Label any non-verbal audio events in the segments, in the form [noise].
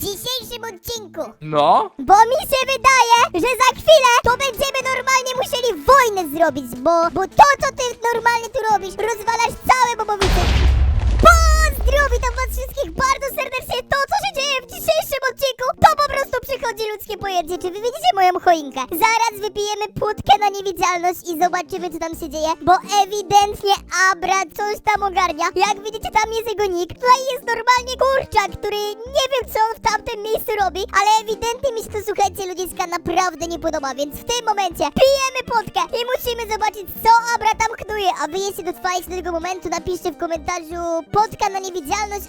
dzisiejszym odcinku. No? Bo mi się wydaje, że za chwilę to będziemy normalnie musieli wojnę zrobić, bo, bo to, co ty normalnie tu robisz, rozwalasz całe bobowice. Pozdro! Witam was wszystkich bardzo serdecznie. To, co się dzieje w dzisiejszym odcinku, to po prostu przychodzi ludzkie pojęcie. Czy wy widzicie moją choinkę? Zaraz wypijemy płótkę na niewidzialność i zobaczymy, co tam się dzieje, bo ewidentnie Abra coś tam ogarnia. Jak widzicie, tam jest jego nick. Tutaj jest normalnie kurczak, który nie wiem, co on w tamtym miejscu robi, ale ewidentnie mi się to, słuchajcie, ludziska naprawdę nie podoba, więc w tym momencie pijemy potkę i musimy zobaczyć, co Abra tam knuje. A wy jeśli dotrwaliście do tego momentu, napiszcie w komentarzu potka na niewidzialność,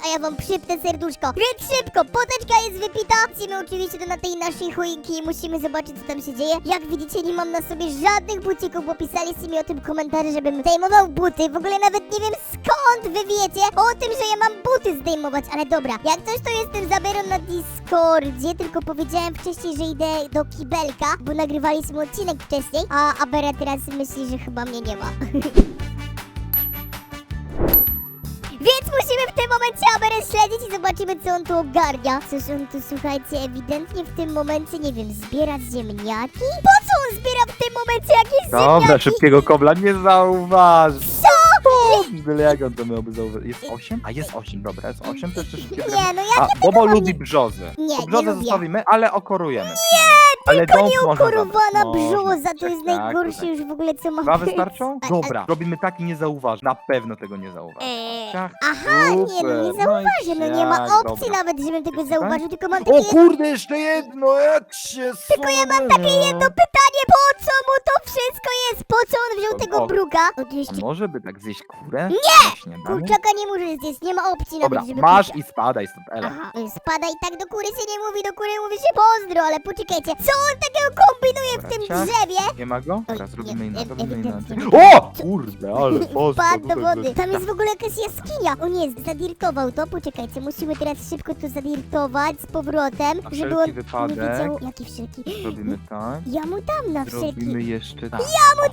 a ja wam przypnę serduszko. Więc szybko, poteczka jest wypita. Lecimy oczywiście do na tej naszej choinki i musimy zobaczyć, co tam się dzieje. Jak widzicie, nie mam na sobie żadnych bucików, bo pisaliście mi o tym komentarze, żebym zdejmował buty. W ogóle nawet nie wiem skąd wy wiecie o tym, że ja mam buty zdejmować, ale dobra. Jak coś, to jestem zaberą na Discordzie, tylko powiedziałem wcześniej, że idę do kibelka, bo nagrywaliśmy odcinek wcześniej, a Abera teraz myśli, że chyba mnie nie ma. [laughs] momencie Aberę śledzić i zobaczymy, co on tu ogarnia. Coś on tu, słuchajcie, ewidentnie w tym momencie, nie wiem, zbiera ziemniaki? Po co on zbiera w tym momencie jakieś Dobra, ziemniaki? szybkiego kobla nie zauważy. Co? Byle jak on to miałby zauważyć. Jest 8? A jest 8, dobra, jest 8, to jeszcze szybkiego. Nie, no A, jakie Bobo lubi brzozę. Nie, To nie brzozę lubię. zostawimy, ale okorujemy. Nie, ale Tylko dąb nie można zabrać. brzoza, to jest Tak, najgorsze tak. już w ogóle, co mam Dwa wystarczą? Dobra, robimy tak i nie zauważy. Na pewno tego nie zauważy. Eee, Ciach, Aha, nie no, nie super, zauważę, no nie ma opcji dobra. nawet, żebym tego zauważył, tylko mam O takie... kurde, jeszcze jedno, jak się Tylko ja mam takie jedno pytanie, po co mu to wszystko jest? Po co on wziął To tego Bóg. bruka? A Oczywiście może by tak zjeść kurę? Nie! kurczaka nie może zjeść, nie ma opcji Dobra, nawet, żeby... masz kurczak- i spadaj stąd, Ela. Aha, y, spada i tak do kury się nie mówi, do kury mówi się pozdro, ale poczekajcie, co on takiego kombinuje w tym drzewie? Nie ma go? Teraz robimy inaczej, robimy inaczej. O! Kurde, ale. [laughs] Wpadł do wody. Tam jest w ogóle jakaś jaskinia. O nie, zadirtował to. Poczekajcie, musimy teraz szybko to zadirtować z powrotem, Na żeby wszelki on wypadek. nie wiedział. Jaki wszelki? Robimy tak. Ja mu dam na wszelki. Robimy jeszcze tak.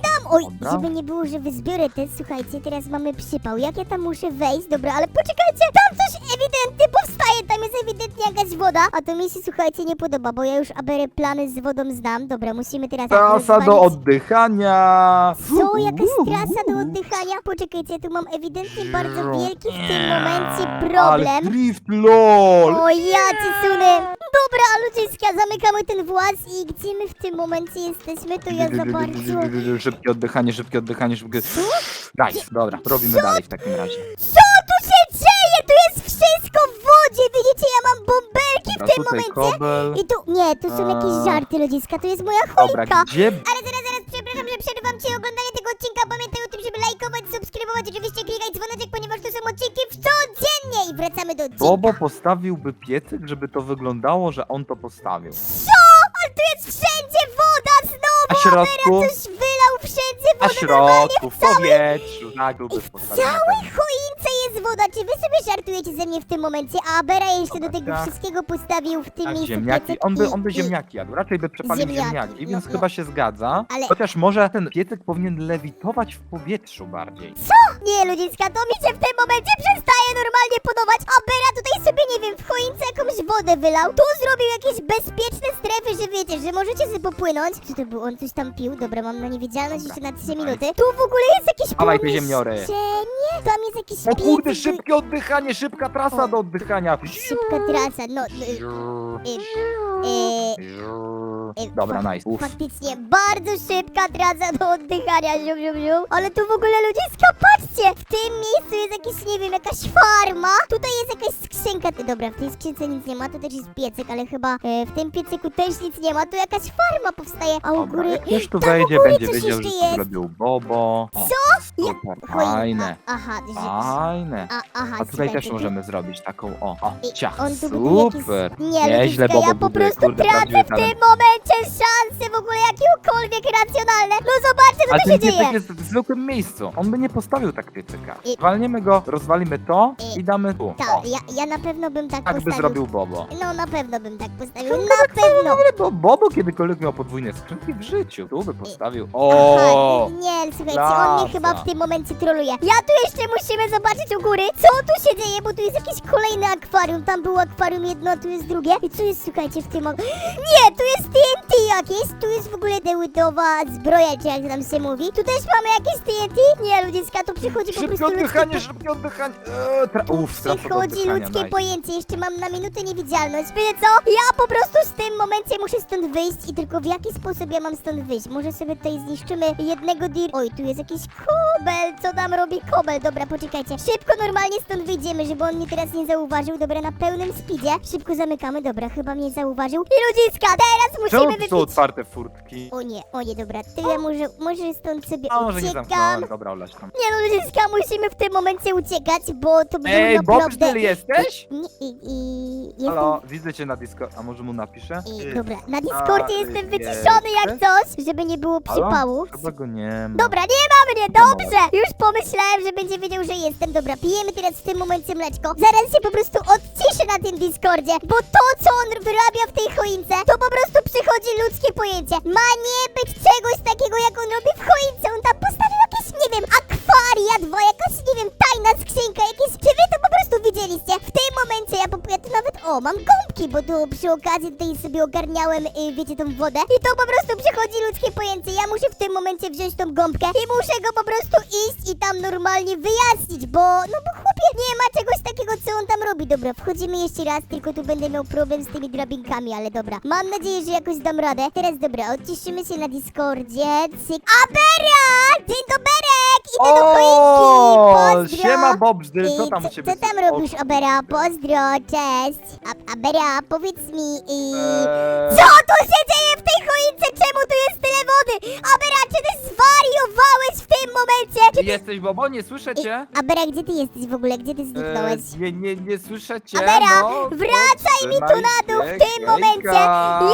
Tam, oj, Dobra. żeby nie było, że wyzbiorę te, słuchajcie, teraz mamy przypał. Jak ja tam muszę wejść? Dobra, ale poczekajcie, tam coś ewidentnie powstaje, tam jest ewidentnie jakaś woda, a to mi się, słuchajcie, nie podoba, bo ja już abery plany z wodą znam. Dobra, musimy teraz... Trasa do rozwalić- oddychania. Co, jakaś trasa do oddychania? Poczekajcie, tu mam ewidentnie bardzo wielki w tym momencie Ale problem. drift lol. O ja ci sunę! Dobra, ludziska, zamykamy ten właz i gdzie my w tym momencie jesteśmy, to ja za bardzo... Szybkie oddychanie, szybkie oddychanie, szybkie... Nice, dobra, robimy dalej w takim razie. Co tu się dzieje? Tu jest wszystko w Widzicie, ja mam bąbelki w Dobra, tym tutaj momencie. kobel. I tu, nie, to są jakieś A. żarty, ludziska, to jest moja Dobra, choinka. gdzie... Ale zaraz, zaraz, przepraszam, że przerywam ci oglądanie tego odcinka. Pamiętaj o tym, żeby lajkować, subskrybować, oczywiście klikać dzwoneczek, ponieważ to są odcinki w codziennie. I wracamy do odcinka. Bobo postawiłby piecyk, żeby to wyglądało, że on to postawił. Co? Ale tu jest wszędzie woda znowu! A środku? Coś wylał wszędzie Na wodę normalnie środku, w w całej... powietrzu, byłby W postawiony. całej choince woda. Czy wy sobie żartujecie ze mnie w tym momencie? A Abera jeszcze do tego tak. wszystkiego postawił w tym Tak, miejscu ziemniaki. On by, on by ziemniaki jadł, raczej by przepalił Ziemniaki, ziemniaki, no, więc no. chyba się zgadza. Ale- Chociaż może ten piecyk powinien lewitować w powietrzu bardziej. Nie, ludziska, to mi się w tym momencie przestaje normalnie podobać. A Bera tutaj sobie, nie wiem, w choince jakąś wodę wylał. Tu zrobił jakieś bezpieczne strefy, że wiecie, że możecie sobie popłynąć. Czy to był? On coś tam pił? Dobra, mam na niewidzialność jeszcze na 3 dawaj. minuty. Tu w ogóle jest jakieś Dawaj te ziemniory. pomieszczenie. Tam jest jakiś O kurde, szybkie oddychanie, szybka trasa do oddychania. Szybka trasa, no... y, y, y, y, Dobra, fa- nice. Uff. Faktycznie, bardzo szybka trasa do oddychania, zium, zium, zium. Ale tu w ogóle ludziska, patrzcie! W tym miejscu jest jakiś, nie wiem, jakaś farma. Tutaj jest jakaś skrzynka. Ty, Dobra, w tej skrzynce nic nie ma, to też jest piecyk, ale chyba e, w tym piecyku też nic nie ma. Tu jakaś farma powstaje, a u Dobra, góry... jak ktoś tu tam u wejdzie, góry będzie coś wiedział, że jeszcze jest. zrobił Bobo. O, Co? Ja- Super, fajne. Aha, że- Fajne. A, aha, A tutaj słuchaj, też to tu- możemy zrobić taką, o, o, I ciach, on tu buduje jakieś- super. Nie, Nieźle ludziska, Bobo ja po buduje, prostu kurde, tracę prawdziwy w talent. tym momencie szanse w ogóle jakiekolwiek racjonalne. No zobaczcie, co Ale tu się ten dzieje. piecyk jest w zwykłym miejscu. On by nie postawił tak piecyka. I- Walniemy go, rozwalimy to I- i damy tu. Tak, O, ja, ja na pewno bym tak tak by postawił. zrobił Bobo. No na pewno bym tak postawił, na pewno. Ale bo Bobo kiedykolwiek miał podwójne skrzynki w życiu. Tu by postawił. Aha, O! nie, słuchajcie, on klasa. mnie chyba w tym momencie troluje. Ja tu jeszcze musimy zobaczyć u góry, co tu się dzieje, bo tu jest jakieś kolejne akwarium, tam było akwarium jedno, a tu jest drugie. I co jest, słuchajcie, w tym... ak- [gasps] Nie, tu jest TNT jakieś, tu jest w ogóle dełytowa zbroja, czy jak tam się mówi. Tu też mamy jakieś TNT? Nie, ludziska, tu przychodzi po Szybkie prostu ludzkie... oddychanie, szybkie oddychanie. Eee, tra- Uff, straszne Przychodzi ludzkie nice. pojęcie, jeszcze mam na minutę niewidzialność. Wiecie co? Ja po prostu w tym momencie muszę stąd wyjść i tylko w jaki sposób ja mam stąd wyjść? Może sobie tutaj zniszczymy jednego dir... Oj, tu jest jakiś kobel, co tam robi kobel? Dobra, poczekajcie. Szybko normalnie stąd wyjdziemy, żeby on mnie teraz nie zauważył. Dobra, na pełnym speedzie. Szybko zamykamy, dobra, chyba mnie zauważył. I ludziska, teraz Czemu tu są otwarte furtki? O nie, o nie, dobra, ja może, może stąd sobie A może nie uciekam. zamknąłem, dobra, olać tam. Nie no, ludziska, musimy w tym momencie uciekać, bo to będzie Ej, naprawdę... Bob, ty jesteś? Nie, i, i, jestem... Halo, widzę cię na disco. A może mu napiszę? I, dobra, na Discordzie A, jestem wyciszony jak coś, żeby nie było Halo? przypału. Chyba go nie ma. Dobra, nie ma mnie, dobrze! Już pomyślałem, że będzie wiedział, że jestem. Dobra, pijemy teraz w tym momencie mleczko. Zaraz się po prostu odciszę na tym Discordzie, bo to, co on wyrabia w tej choince, to po prostu przychodzi ludzkie pojęcie. Ma nie być czegoś takiego, jak on robi w choince. On tam postawił jakieś, nie wiem, akwaria dwa, jakaś, nie wiem, tajna skrzynka, jakieś... Czy wy to po prostu widzieliście? W tym momencie ja po ja tu nawet, o, mam gąbki, bo tu przy okazji tutaj sobie ogarniałem, y, wiecie, tą wodę. I to po prostu przychodzi ludzkie pojęcie. Ja muszę w tym momencie wziąć tą gąbkę i muszę go po prostu iść i tam normalnie wyjaśnić, bo, no bo chłopie, nie ma czegoś takiego, co on tam robi. Dobra, wchodzimy jeszcze raz, tylko tu będę miał problem z tymi drabinkami, ale dobra. Mam nadzieję, że jakoś dam radę. Teraz dobra, odciszymy się na Discordzie. Cyk. Abera! Dzień doberek! Idę do choinki! Pozdro! siema Bobżdyl, co I tam u ciebie? co tam robisz, Abera? Pozdro, cześć! A, Abera, powiedz mi... I... Eee, Co tu się dzieje w tej choince? Czemu tu jest tyle wody? Abera, czy ty zwariowałeś w tym momencie? Czy Ty jesteś Bobo? Nie słyszę cię? Abera, gdzie ty jesteś w ogóle? Gdzie ty zniknąłeś? Eee, nie, nie, nie słyszę cię, Abera, no. wracaj mi tu na dół w tym momencie!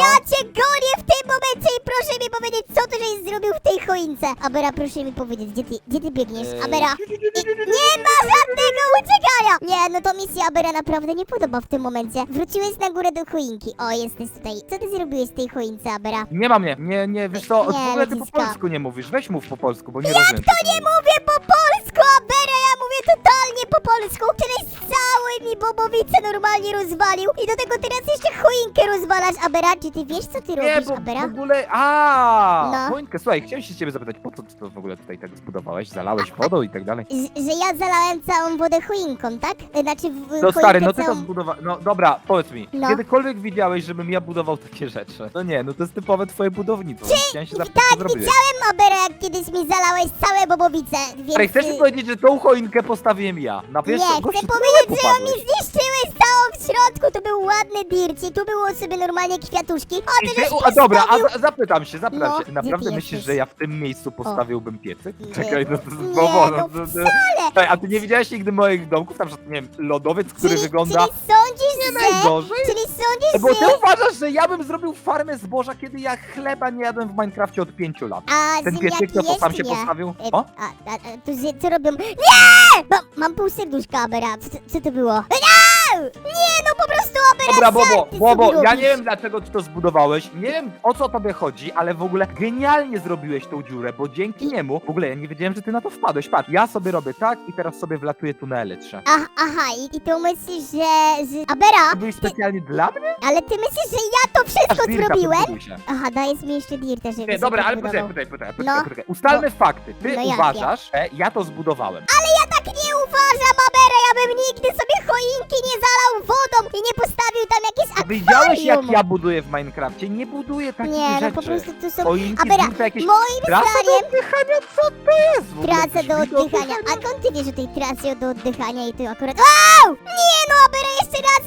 Ja cię gonię w tym momencie i proszę mi powiedzieć, co ty żeś zrobił w tej choince? Abera, proszę mi powiedzieć, gdzie ty, gdzie ty biegniesz? Eee, Abera, I, nie ma żadnego uciekania! Nie, no to misja Abera naprawdę nie podoba w tym momencie. Wróciłeś na górę do choinki. O, jesteś tutaj. Co ty zrobiłeś w tej choince, Abera? Nie ma mnie, nie, nie, wiesz co, Nie, w ogóle ty po polsku nie mówisz, weź mów po polsku, bo nie rozumiem. To nie mówię po polsku, po polsku. Któryś cały mi bobowice normalnie rozwalił i do tego teraz jeszcze choinkę rozwalasz, Abera. Czy ty wiesz, co ty robisz, bo Abera? w ogóle, a, No. Mońkę, słuchaj, chciałem się ciebie zapytać, po co ty to w ogóle tutaj tak zbudowałeś, zalałeś wodą i tak dalej? Że, że ja zalałem całą wodę choinką, tak? Znaczy w No choinkę stary, no ty to całą... zbudowałeś, no dobra, powiedz mi, No. kiedykolwiek widziałeś, żebym ja budował takie rzeczy? No nie, no to jest typowe twoje budownictwo, chciałem się zapytać, co Tak, zrobiłeś. Abera, jak kiedyś mi zalałeś całe bobowice, więc... Stary, chcesz mi y, powiedzieć, że tą choinkę postawiłem ja? Na Nie, chcę powiedzieć, że on mi upadłeś. zniszczyłeś całą w środku, tu był ładny dirci, tu było sobie normalnie kwiatuszki, I ty ty, żeś a dobra, postawił... a, zapytam się, zapytam No, się, naprawdę myślisz, że ja w tym miejscu postawiłbym piecyk? Nie. Czekaj, no to jest Nie, bobo, no no to, to. Ej, a ty nie widziałeś nigdy moich domków, tam, że, nie wiem, lodowiec, który czyli, wygląda Czyli sądzisz, że... najgorzej? Czyli sądzisz, Bo że... ty uważasz, że ja bym zrobił farmę zboża, kiedy ja chleba nie jadłem w Minecrafcie od pięciu lat. A Ten ziemniaki piecyk to jest, sam się nie? postawił. E, O? A, a, a tu zie- co robią? Nie! Mam, mam pół serduszka, Abera. Co, co to było? Nie! No po prostu Dobra, Bobo, Bobo, sobie ja nie wiem dlaczego ty to zbudowałeś, nie wiem o co tobie chodzi, ale w ogóle genialnie zrobiłeś tą dziurę, bo dzięki niemu, w ogóle ja nie wiedziałem, że ty na to wpadłeś. Patrz, ja sobie robię tak i teraz sobie wlatuję tunele trzę. Ach, aha, i, i ty myślisz, że... że... Abera, Robiłeś specjalnie dla mnie? ale ty myślisz, że ja to wszystko zrobiłem? podbuduj się. Aha, dajesz mi jeszcze dirta, żeby Nie, się dobra, ale podbudował. poczekaj, poczekaj, poczekaj, No. poczekaj, poczekaj. Ustalmy fakty. Ty No jakie? uważasz, że ja to zbudowałem. Ja tak nie uważam, Abera, ja bym nigdy sobie choinki nie zalał wodą i nie postawił tam jakieś A Widziałeś jak akwarium. ja buduję w Minecrafcie? Nie buduję takich Nie, no rzeczy. po prostu tu są... Choinki, Abera, jakieś... moim Trasa do zdaniem... oddychania? Co to jest w ogóle? Trasa do oddychania. A skąd ty wiesz o tej trasie do oddychania i ty akurat... Au! Nie no, Abera, jeszcze raz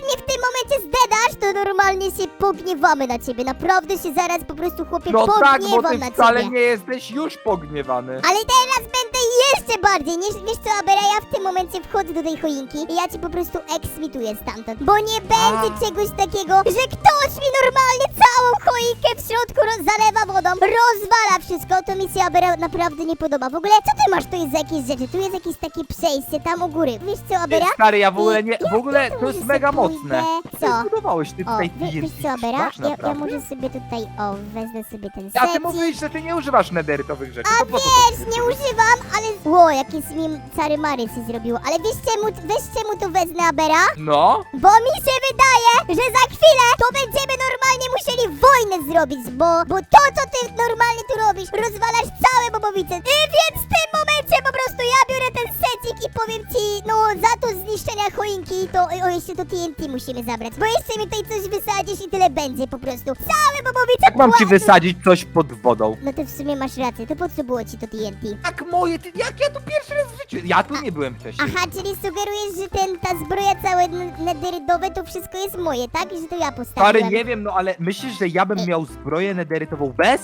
normalnie się pogniewamy na ciebie. Naprawdę się zaraz po prostu, chłopie, No tak, bo pogniewam ty na wcale ciebie. nie jesteś już pogniewany. Ale teraz będę jeszcze bardziej. Nie, wiesz co, Abera, ja w tym momencie wchodzę do tej choinki i ja ci po prostu eksmituję stamtąd. Bo nie będzie A. czegoś takiego, że ktoś mi normalnie całą choinkę w środku roz- zalewa wodą, rozwala wszystko. To mi się, Abera, naprawdę nie podoba. W ogóle, co ty masz tu jest za jakieś rzeczy? Tu jest jakieś takie przejście tam u góry. Wiesz co, Abera? Stary, ja w ogóle nie, w ogóle to jest mega mocne. Ty Co? zbudowałeś ty tutaj wiesz Abera? masz Ja, ja naprawdę? może sobie tutaj, o, wezmę sobie ten A ty mówisz, że ty nie używasz nederytowych rzeczy. A to po co to wiesz, sobie nie używam, ale Ło, jakie z nim cary mary się zrobiło. Ale wiesz czemu, weź czemu to wezmę, Abera? No, Bo mi się wydaje, że za chwilę to będziemy normalnie musieli wojnę zrobić, bo, bo to, co ty normalnie tu robisz, rozwalasz całe bobowice. I więc w tym momencie powiem ci, no za to zniszczenia choinki, to o jeszcze to TNT musimy zabrać, bo jeszcze mi tutaj coś wysadzisz i tyle będzie po prostu. Całe bobowice jak mam ci wysadzić coś pod wodą? No to w sumie masz rację, to po co było ci to TNT? Jak moje, ty, jak ja tu pierwszy raz w życiu? Ja tu nie byłem wcześniej. Aha, czyli sugerujesz, że ten, ta zbroja całe n- nederytowe to wszystko jest moje, tak? I że to ja Stary, postawiłem. nie wiem, no ale myślisz, że ja bym miał zbroję nederytową bez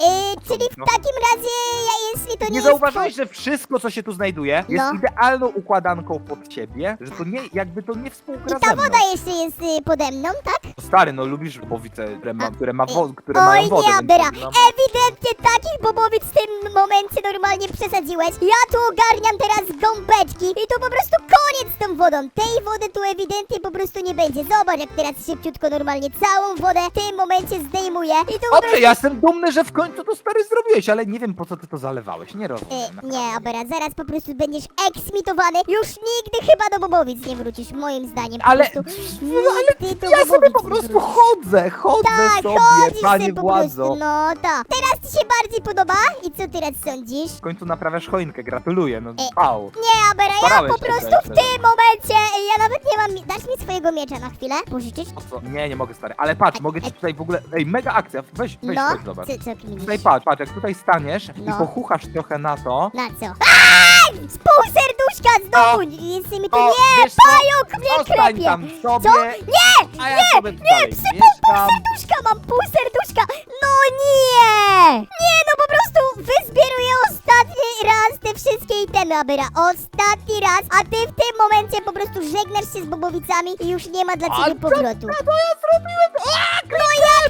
Yy, czyli w No. takim razie, ja, jeśli to nie, Nie jest... zauważyłeś, że wszystko, co się tu znajduje, jest No. idealną układanką pod ciebie? Że to nie, jakby to nie I współgra ta ze mną. woda jeszcze jest y, pode mną, tak? Stary, no lubisz bobowice, które, ma, które, ma wo, które Oj, mają wodę. nie, więc Abera. no. Ewidentnie takich bobowic w tym momencie normalnie przesadziłeś. Ja tu ogarniam teraz gąbeczki i to po prostu koniec z tą wodą. Tej wody tu ewidentnie po prostu nie będzie. Zobacz, jak teraz szybciutko normalnie całą wodę w tym momencie zdejmuję. I tu po Dobrze, prostu... ja jestem dumny, że w końcu to stary zrobiłeś, ale nie wiem po co ty to zalewałeś, nie rozumiem. E, naprawdę. nie, Abera, zaraz po prostu będziesz eksmitowany. Już nigdy chyba do bobowic nie wrócisz, moim zdaniem. Po Ale, prostu no, ale nigdy do ja sobie bobowic po nie prostu wrócisz. chodzę, chodzę Tak, sobie, chodzisz panie sobie po władzo. prostu, no tak. Teraz ci się bardziej podoba? I co teraz sądzisz? W końcu naprawiasz choinkę, gratuluję, no E, wow. Nie, Abera, ja Starałeś po się prostu w tym momencie, ja nawet nie mam, dasz mi swojego miecza na chwilę? Pożyczysz? O co? Nie, nie mogę stary, ale patrz, mogę ci tutaj w ogóle, ej, mega akcja, weź, weź No, zobacz. co, co kminisz? Tutaj patrz, patrz, jak tutaj staniesz i No. pochuchasz trochę na to, Na co? Aaaa! Z pół serduszka znowu! Jest mi tu to nie, wiesz co? pająk mnie zostań klepie! tam sobie, Co? Nie! a ja Nie! sobie dalej psy, pół mieszkam. serduszka mam, pół serduszka! No nie! Nie, no po prostu wyzbieruję ostatni raz te wszystkie itemy, Abera. Ostatni raz, a ty w tym momencie po prostu żegnasz się z bobowicami i już nie ma dla A ciebie powrotu. A to ja zrobiłem, No jak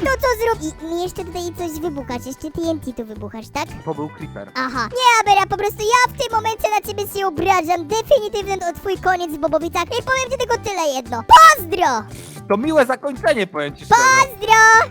to co zrobić? I mi jeszcze tutaj coś wybuchasz, jeszcze TNT tu wybuchasz, tak? to był creeper. Aha. Nie, Abera, po prostu ja w tym momencie na ciebie się obrażam. Definitywny to twój koniec w Bobowicach. I powiem ci tylko tyle jedno. Pozdro! To miłe zakończenie, powiem ci szczerze. Pozdro!